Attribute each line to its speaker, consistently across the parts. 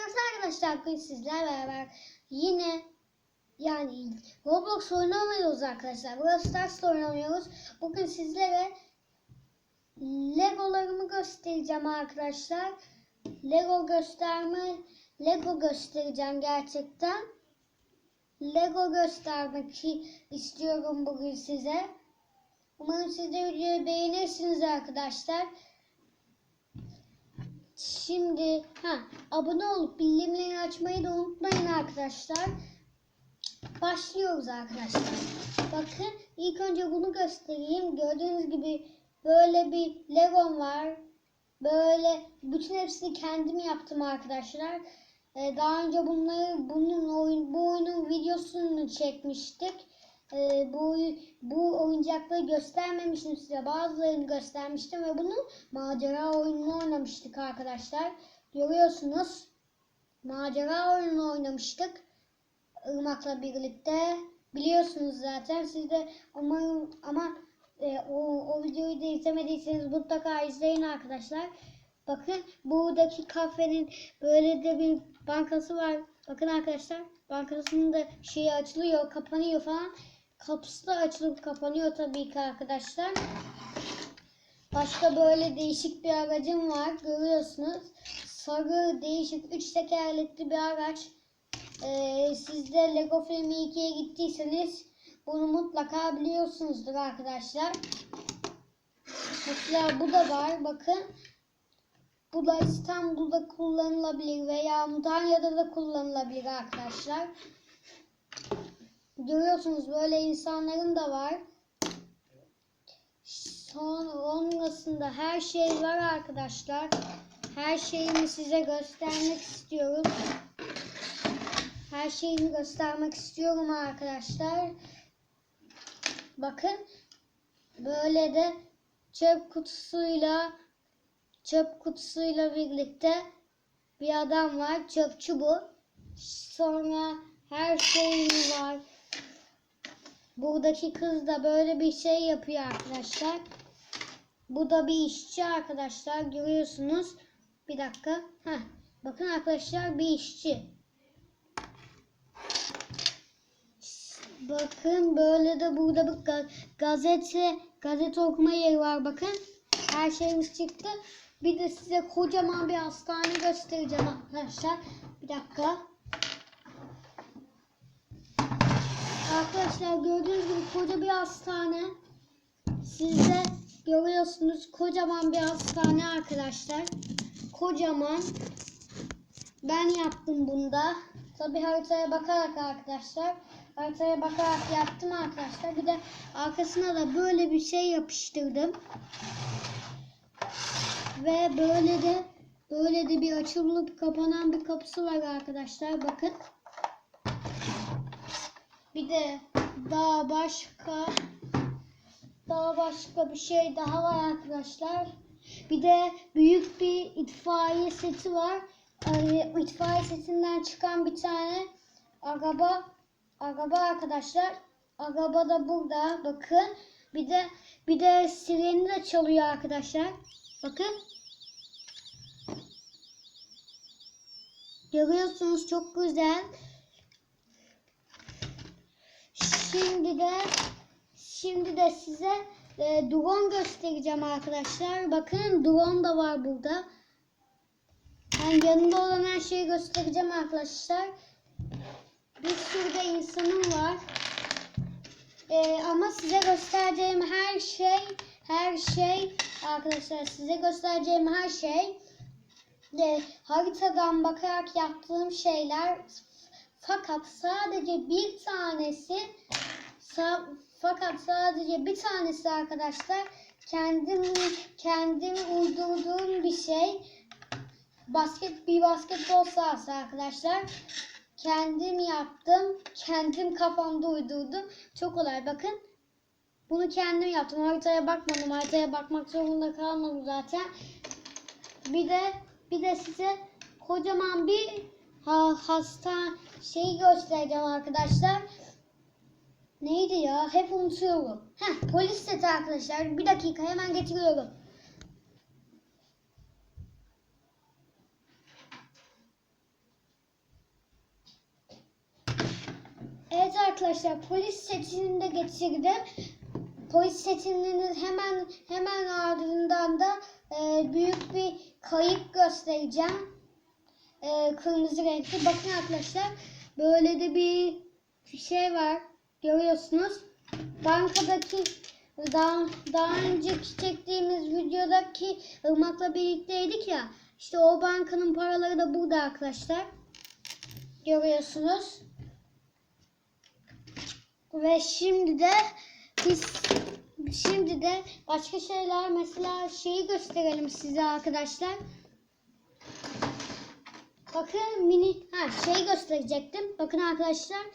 Speaker 1: Evet arkadaşlar bugün sizlerle beraber yine yani Roblox oynamıyoruz arkadaşlar. Brawl Stars oynamıyoruz. Bugün sizlere Legolarımı göstereceğim arkadaşlar. Lego gösterme Lego göstereceğim gerçekten. Lego göstermek istiyorum bugün size. Umarım siz de videoyu beğenirsiniz arkadaşlar. Şimdi ha abone olup bildirimleri açmayı da unutmayın arkadaşlar. Başlıyoruz arkadaşlar. Bakın ilk önce bunu göstereyim. Gördüğünüz gibi böyle bir Legom var. Böyle bütün hepsini kendim yaptım arkadaşlar. Ee, daha önce bunları bunun oyun bu oyunun videosunu çekmiştik. Ee, bu bu oyuncakları göstermemiştim size. Bazılarını göstermiştim ve bunu macera oyununu oynamıştık arkadaşlar. Görüyorsunuz. Macera oyununu oynamıştık. Irmak'la birlikte. Biliyorsunuz zaten. Siz de umarım ama e, o, o videoyu da izlemediyseniz mutlaka izleyin arkadaşlar. Bakın buradaki kafenin böyle de bir bankası var. Bakın arkadaşlar bankasının da şeyi açılıyor, kapanıyor falan. Kapısı da açılıp kapanıyor tabii ki arkadaşlar. Başka böyle değişik bir aracım var. Görüyorsunuz. Sarı değişik 3 tekerlekli bir araç. Ee, siz de Lego Filmi 2'ye gittiyseniz bunu mutlaka biliyorsunuzdur arkadaşlar. Mesela bu da var. Bakın. Bu da İstanbul'da kullanılabilir veya Mudanya'da da kullanılabilir arkadaşlar. Görüyorsunuz böyle insanların da var. Sonrasında her şey var arkadaşlar. Her şeyimi size göstermek istiyorum. Her şeyimi göstermek istiyorum arkadaşlar. Bakın böyle de çöp kutusuyla çöp kutusuyla birlikte bir adam var. Çöpçü bu. Sonra her şeyim var. Buradaki kız da böyle bir şey yapıyor arkadaşlar. Bu da bir işçi arkadaşlar. Görüyorsunuz. Bir dakika. Heh. Bakın arkadaşlar bir işçi. Bakın böyle de burada bir ga- gazete gazete okuma yeri var bakın. Her şeyimiz çıktı. Bir de size kocaman bir hastane göstereceğim arkadaşlar. Bir dakika. Arkadaşlar gördüğünüz gibi koca bir hastane. Siz görüyorsunuz kocaman bir hastane arkadaşlar. Kocaman. Ben yaptım bunda. Tabi haritaya bakarak arkadaşlar. Haritaya bakarak yaptım arkadaşlar. Bir de arkasına da böyle bir şey yapıştırdım. Ve böyle de böyle de bir açılıp kapanan bir kapısı var arkadaşlar. Bakın. Bir de daha başka daha başka bir şey daha var arkadaşlar. Bir de büyük bir itfaiye seti var. Ee, itfaiye setinden çıkan bir tane araba araba arkadaşlar. Araba da burada. Bakın. Bir de bir de sireni de çalıyor arkadaşlar. Bakın. Görüyorsunuz çok güzel. Şimdi de şimdi de size e, drone göstereceğim arkadaşlar. Bakın drone da var burada. Ben yanında olan her şeyi göstereceğim arkadaşlar. Bir sürü de insanım var. E, ama size göstereceğim her şey her şey arkadaşlar size göstereceğim her şey e, haritadan bakarak yaptığım şeyler fakat sadece bir tanesi sa- fakat sadece bir tanesi arkadaşlar kendim kendim uydurduğum bir şey. Basket bir basketbol sahası arkadaşlar. Kendim yaptım. Kendim kafamda uydurdum. Çok kolay bakın. Bunu kendim yaptım. Haritaya bakmadım. Haritaya bakmak zorunda kalmadım zaten. Bir de bir de size kocaman bir ha, hasta şeyi göstereceğim arkadaşlar. Neydi ya? Hep unutuyorum. Heh, polis seti arkadaşlar. Bir dakika hemen getiriyorum. Evet arkadaşlar polis setini de getirdim. Polis setinin hemen hemen ardından da e, büyük bir kayıp göstereceğim. E, kırmızı renkli. Bakın arkadaşlar böyle de bir şey var. Görüyorsunuz. Bankadaki daha, daha önceki çektiğimiz videodaki ırmakla birlikteydik ya. İşte o bankanın paraları da burada arkadaşlar. Görüyorsunuz. Ve şimdi de biz şimdi de başka şeyler mesela şeyi gösterelim size arkadaşlar. Bakın mini ha şey gösterecektim. Bakın arkadaşlar.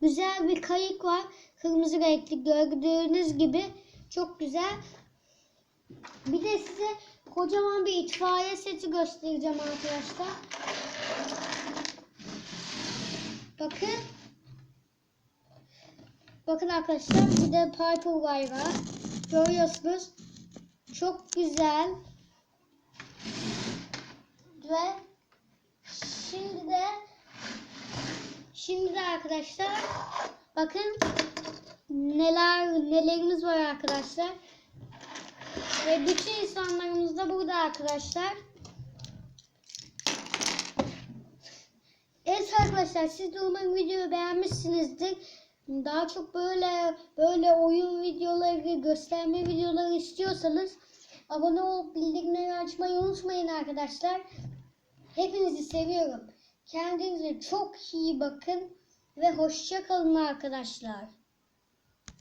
Speaker 1: Güzel bir kayık var. Kırmızı renkli gördüğünüz gibi çok güzel. Bir de size kocaman bir itfaiye seti göstereceğim arkadaşlar. Bakın. Bakın arkadaşlar bir de Piper Way var. Görüyorsunuz. Çok güzel. Ve şimdi de şimdi de arkadaşlar bakın neler nelerimiz var arkadaşlar. Ve bütün insanlarımız da burada arkadaşlar. Evet arkadaşlar siz de umarım videoyu beğenmişsinizdir. Daha çok böyle böyle oyun videoları, gösterme videoları istiyorsanız abone olup bildirimleri açmayı unutmayın arkadaşlar. Hepinizi seviyorum. Kendinize çok iyi bakın ve hoşça kalın arkadaşlar.